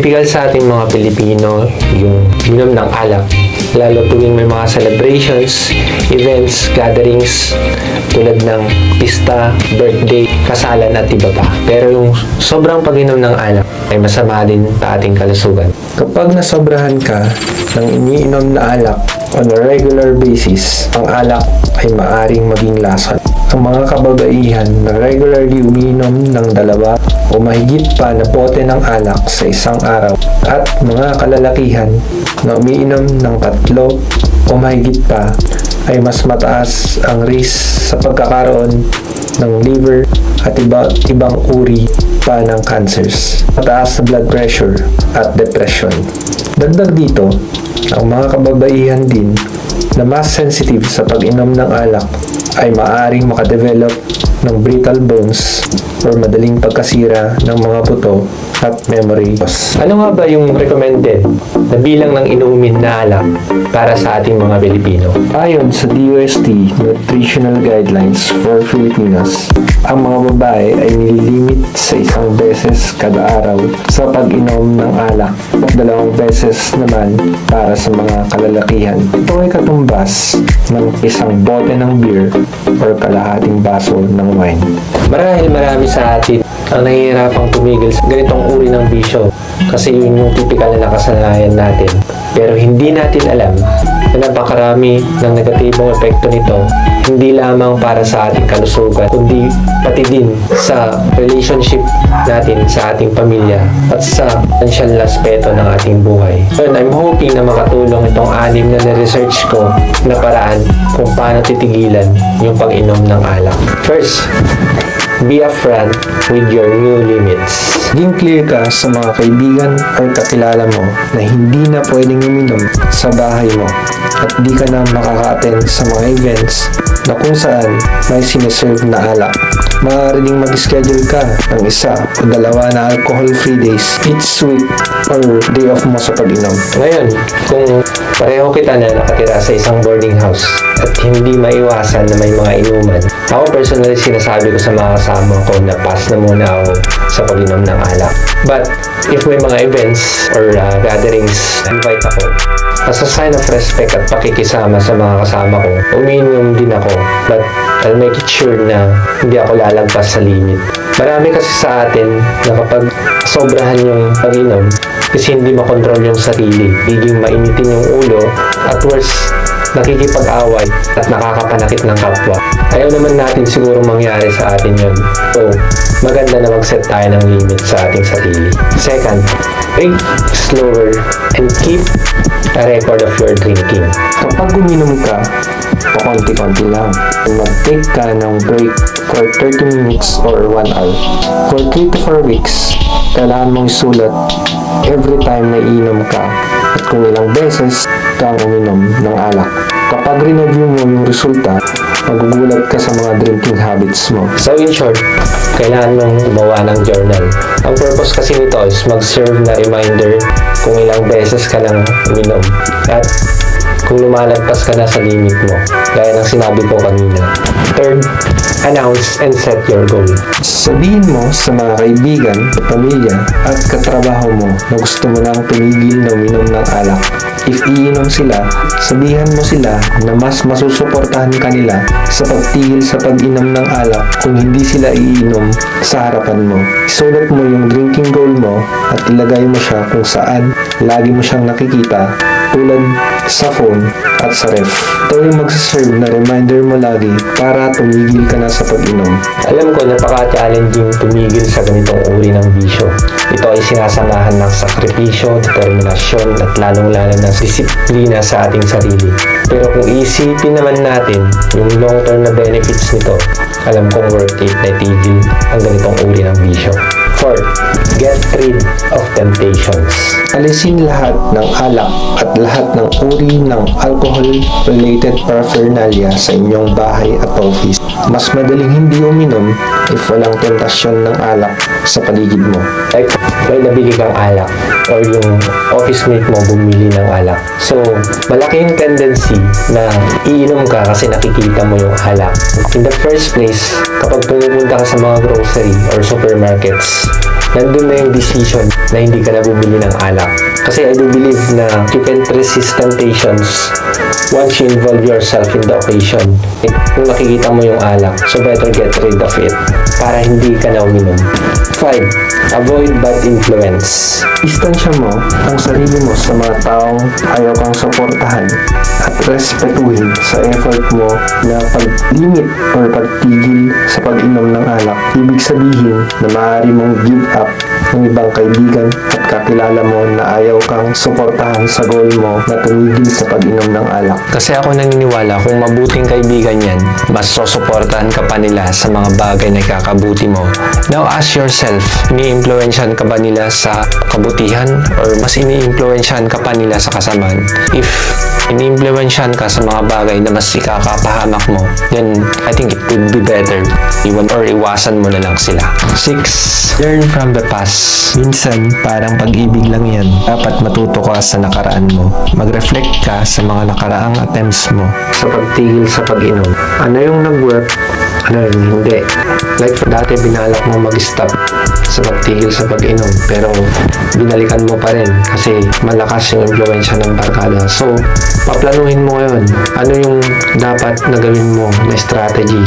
Typical sa ating mga Pilipino, yung minom ng alak. Lalo tuwing may mga celebrations, events, gatherings, tulad ng pista, birthday, kasalan at iba pa. Pero yung sobrang pag-inom ng alak ay masama din sa ating kalusugan. Kapag nasobrahan ka ng iniinom na alak on a regular basis, ang alak ay maaring maging lason. Ang mga kababaihan na regularly umiinom ng dalawa o mahigit pa na bote ng alak sa isang araw at mga kalalakihan na umiinom ng tatlo o mahigit pa ay mas mataas ang risk sa pagkakaroon ng liver at iba, ibang uri pa ng cancers, mataas na blood pressure at depression. Dagdag dito, ang mga kababaihan din na mas sensitive sa pag-inom ng alak ay maaaring makadevelop ng brittle bones or madaling pagkasira ng mga buto at memory loss. Ano nga ba yung recommended na bilang ng inumin na alak para sa ating mga Pilipino? Ayon sa DOST Nutritional Guidelines for Filipinos, ang mga babae ay nililimit sa isang beses kada araw sa pag-inom ng alak at dalawang beses naman para sa mga kalalakihan. Ito ay katumbas ng isang bote ng beer or kalahating baso ng wine. Marahil marami sa atin ang nahihirapang tumigil sa ganitong uri ng bisyo kasi yun yung typical na nakasanayan natin. Pero hindi natin alam na napakarami ng negatibong epekto nito hindi lamang para sa ating kalusugan kundi pati din sa relationship natin sa ating pamilya at sa financial aspeto ng ating buhay. And I'm hoping na makatulong itong anim na na-research ko na paraan kung paano titigilan yung pag-inom ng alak. First, be upfront with your new limits. Maging clear ka sa mga kaibigan or kakilala mo na hindi na pwedeng uminom sa bahay mo at di ka na makaka-attend sa mga events na kung saan may sineserve na alak. Maaari ding mag-schedule ka ng isa o dalawa na alcohol-free days each week or day off mo sa pag-inom. Ngayon, kung pareho kita na nakatira sa isang boarding house at hindi maiwasan na may mga inuman, ako personally sinasabi ko sa mga kasama ko na pass na muna ako sa pag-inom ng alak. But, if may mga events or uh, gatherings, invite ako. As a sign of respect at pakikisama sa mga kasama ko, umiinom din ako. But, I'll make it sure na hindi ako lalagpas sa limit. Marami kasi sa atin na kapag sobrahan yung pag-inom, kasi hindi makontrol yung sarili, biging mainitin yung ulo, at worst, nakikipag-away at nakakapanakit ng kapwa. Ayaw naman natin siguro mangyari sa atin yun. So, maganda na mag-set tayo ng limit sa ating sarili. Second, drink slower and keep a record of your drinking. Kapag uminom ka, pakonti-konti lang. Mag-take ka ng break for 30 minutes or 1 hour. For 3 to 4 weeks, kailangan mong isulat every time na iinom ka at kung ilang beses kang uminom ng alak. Kapag review mo yung resulta, magugulat ka sa mga drinking habits mo. So in short, kailangan mong gumawa ng journal. Ang purpose kasi nito is mag-serve na reminder kung ilang beses ka nang uminom at kung lumalagpas ka na sa limit mo, gaya ng sinabi ko kanina. Third, announce and set your goal. Sabihin mo sa mga kaibigan, pamilya, at katrabaho mo na gusto mo nang tumigil na uminom ng alak. If iinom sila, sabihan mo sila na mas masusuportahan ka nila sa pagtigil sa pag-inom ng alak kung hindi sila iinom sa harapan mo. Isulat mo yung drinking goal mo at ilagay mo siya kung saan lagi mo siyang nakikita tulad sa phone at sa ref. Ito yung magsaserve na reminder mo lagi para tumigil ka na sa pag-inom. Alam ko napaka-challenging tumigil sa ganitong uri ng bisyo. Ito ay sinasamahan ng sakripisyo, determinasyon at lalong-lalo ng disiplina sa ating sarili. Pero kung isipin naman natin yung long-term na benefits nito, alam kong worth it na itigil ang ganitong uri ng bisyo. Fourth, get rid of temptations. Alisin lahat ng alak at lahat ng uri ng alcohol-related paraphernalia sa inyong bahay at office. Mas madaling hindi uminom if walang tentasyon ng alak sa paligid mo. Like, may nabili kang alak or yung office mate mo bumili ng alak. So, malaki yung tendency na iinom ka kasi nakikita mo yung alak. In the first place, kapag pumupunta ka sa mga grocery or supermarkets, nandun na yung decision na hindi ka na bumili ng alak. Kasi I do believe na you can't resist temptations once you involve yourself in the occasion. Kung nakikita mo yung alak, so better get rid of it para hindi ka na uminom. 5. Avoid bad influence. Distansya mo ang sarili mo sa mga taong ayaw kang suportahan at respetuhin sa effort mo na pag-limit or pagtigil sa pag-inom ng alak. Ibig sabihin na maaari mong give up ng ibang kaibigan at kakilala mo na ayaw kang suportahan sa goal mo na tumigil sa pag-inom ng alak. Kasi ako naniniwala kung mabuting kaibigan yan, mas susuportahan ka pa nila sa mga bagay na kakabuti mo. Now ask yourself, ini-influensyan ka ba nila sa kabutihan or mas ini-influensyan ka pa nila sa kasamaan? If ini-influensyan ka sa mga bagay na mas ikakapahamak mo, then I think it would be better iwan or iwasan mo na lang sila. 6. Learn from the past. Minsan, parang pag-ibig lang yan. Dapat matuto ka sa nakaraan mo. Mag-reflect ka sa mga nakaraang attempts mo sa pagtigil sa pag-inom. Ano yung nag-work? Ano yung hindi? Like, dati binalak mo mag-stop sa pagtigil sa pag-inom pero binalikan mo pa rin kasi malakas yung impluensya ng barkada. So, paplanuhin mo ngayon ano yung dapat na gawin mo na strategy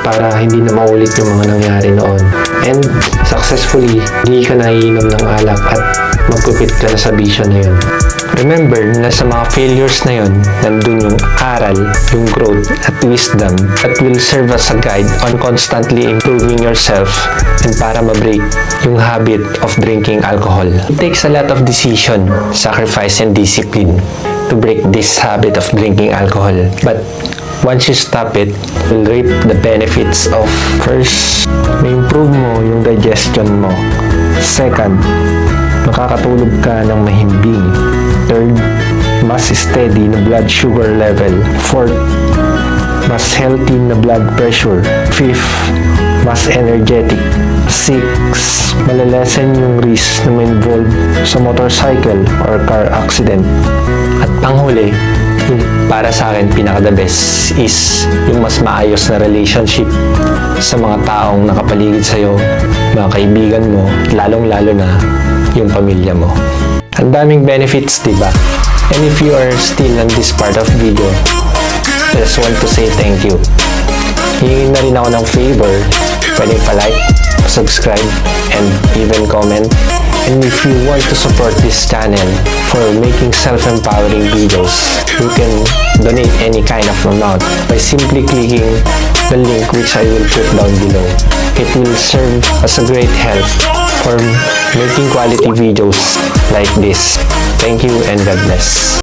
para hindi na maulit yung mga nangyari noon. And successfully, hindi ka naiinom ng alak at magkupit ka na sa bisyo na yun. Remember na sa mga failures na yun, nandun yung aral, yung growth at wisdom that will serve as a guide on constantly improving yourself and para ma-break yung habit of drinking alcohol. It takes a lot of decision, sacrifice, and discipline to break this habit of drinking alcohol. But once you stop it, you'll reap the benefits of first, may improve mo yung digestion mo. Second, makakatulog ka ng mahimbing. Third, mas steady na blood sugar level. Fourth, mas healthy na blood pressure. Fifth, mas energetic. Six, malalesen yung risk na ma-involve sa motorcycle or car accident. At panghuli, yung para sa akin pinaka the best is yung mas maayos na relationship sa mga taong nakapaligid sa'yo, mga kaibigan mo, lalong-lalo na yung pamilya mo. Ang daming benefits, di ba? And if you are still on this part of video, just want to say thank you. Hingin na rin ako ng favor. Pwede pa-like, subscribe, and even comment. And if you want to support this channel for making self-empowering videos, you can donate any kind of amount by simply clicking the link which I will put down below. It will serve as a great help for making quality videos like this. Thank you and God bless.